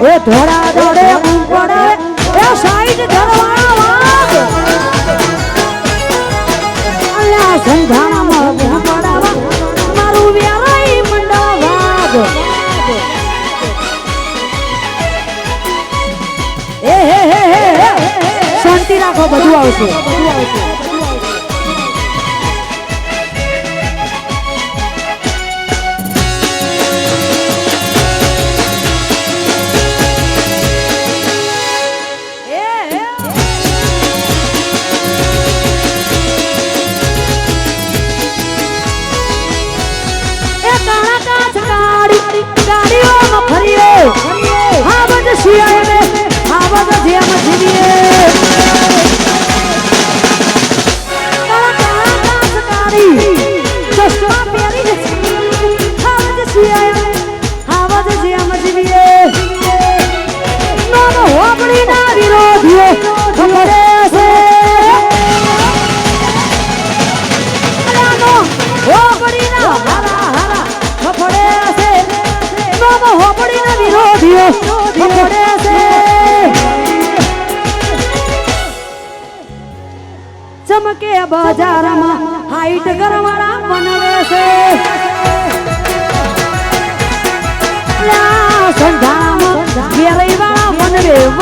એ ધોળા દોડે ઉંગડે એ સાઈડ ધરવા વાગ અલ્યા સંધાણામાં ભૂંગડાવા મારું વ્યારાઈ મંડા વાગ એ હે હે હે શાંતિ રાખો બધું આવશે બધું આવશે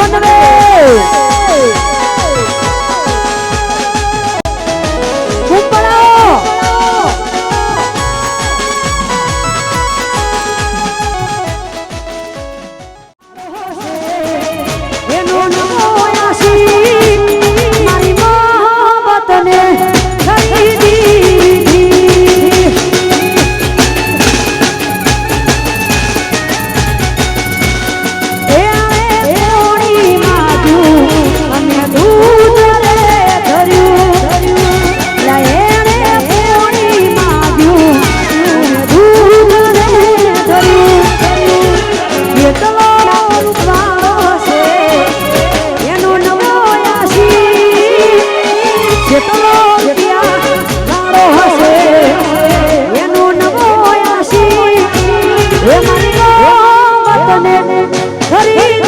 Andale! Andale! হরি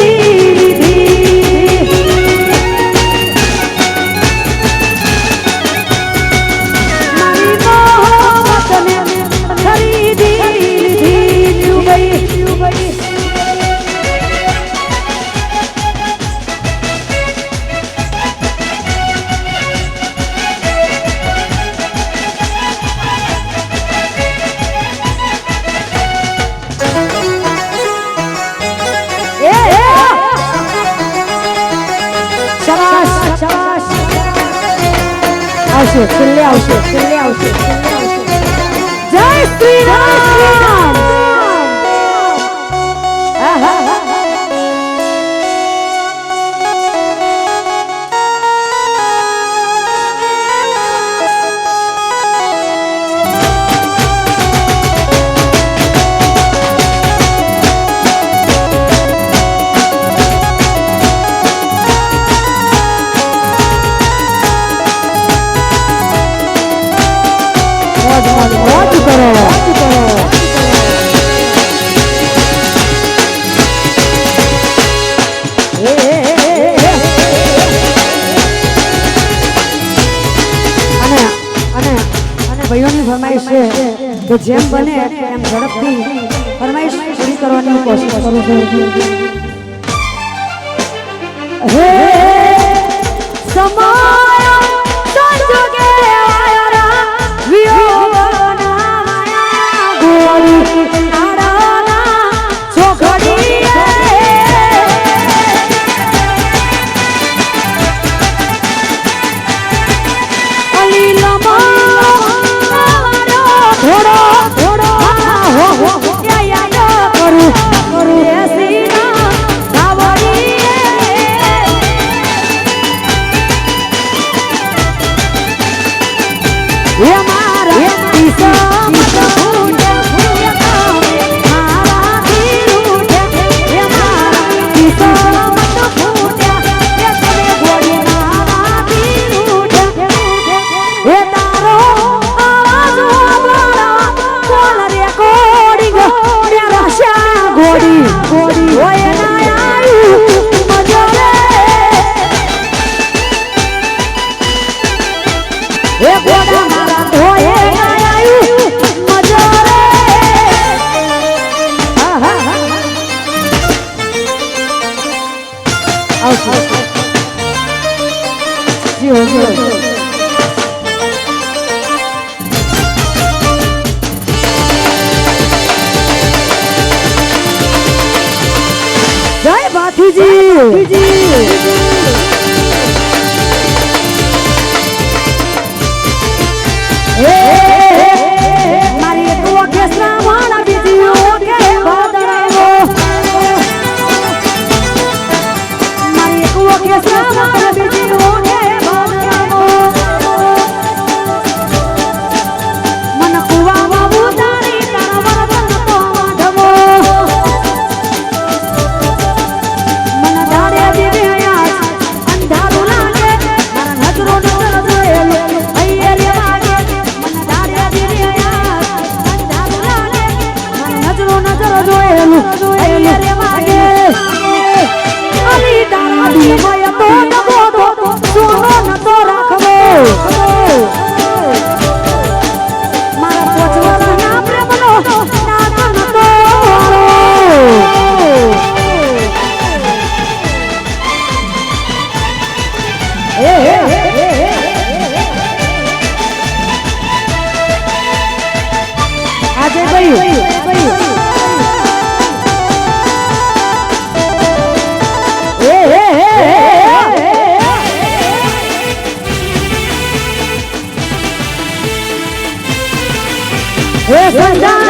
સરસ સરસ આવશે છેલ્લે આવશે છેલ્લે આવશે. જય શ્રી રામ. તો જેમ બને એમ ઝડપથી ફરમાઈશ પૂરી કરવાની કોશિશ કરું છું. que estamos সাজা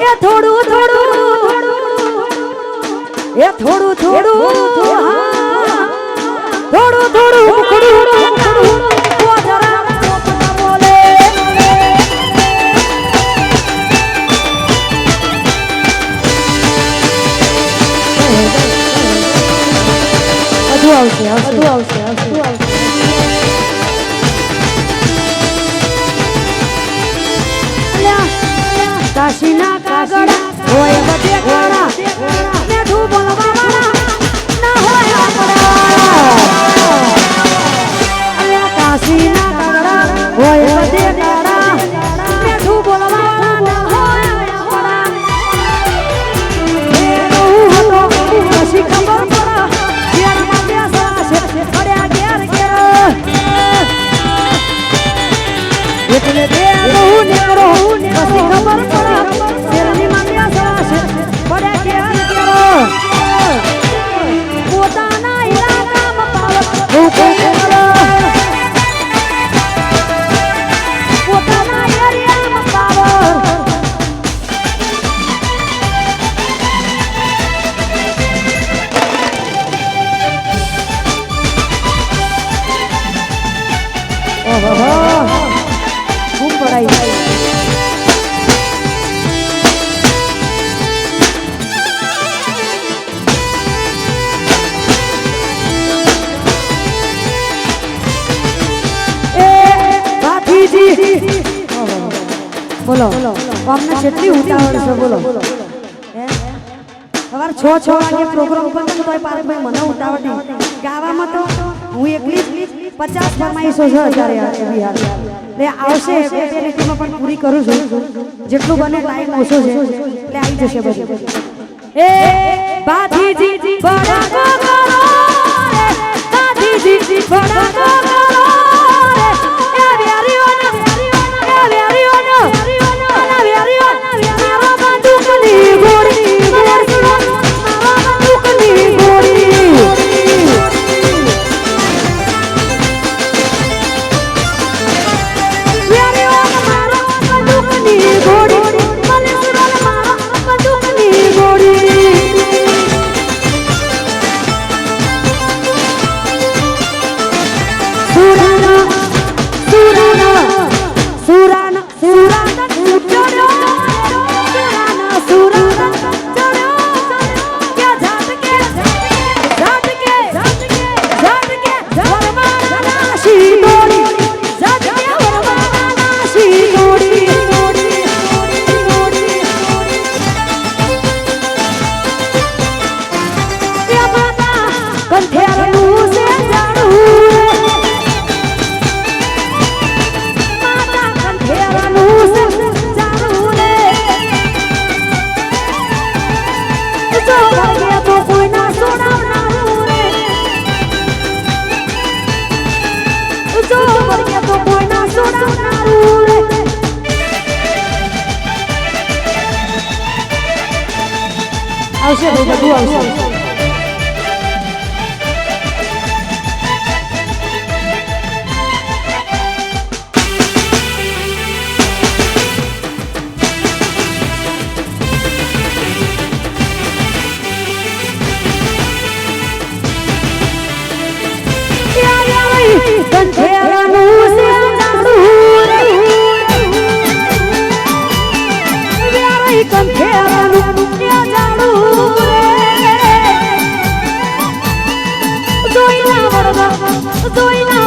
એ થોડું થોડું એ થોડું થોડું થોડું થોડું આવશે આવશે આવશે কাশিনা কাগড়া બોલો અમને કેટલી ઉતાવળ છે બોલો. સવાર છ છ વાગે પ્રોગ્રામ ઉપર તો પાર્કભાઈ મને ઉતાવળ નહીં. ગાવામાં તો હું એકલી પચાસ ફરમાઈશો છે અત્યારે એટલે આવશે ફેસિલિટીમાં પણ પૂરી કરું છું. જેટલું બને ટાઈમ ઓછો છે. એટલે આવી જશે બધું. એ બાથીજી બરાબર তুই না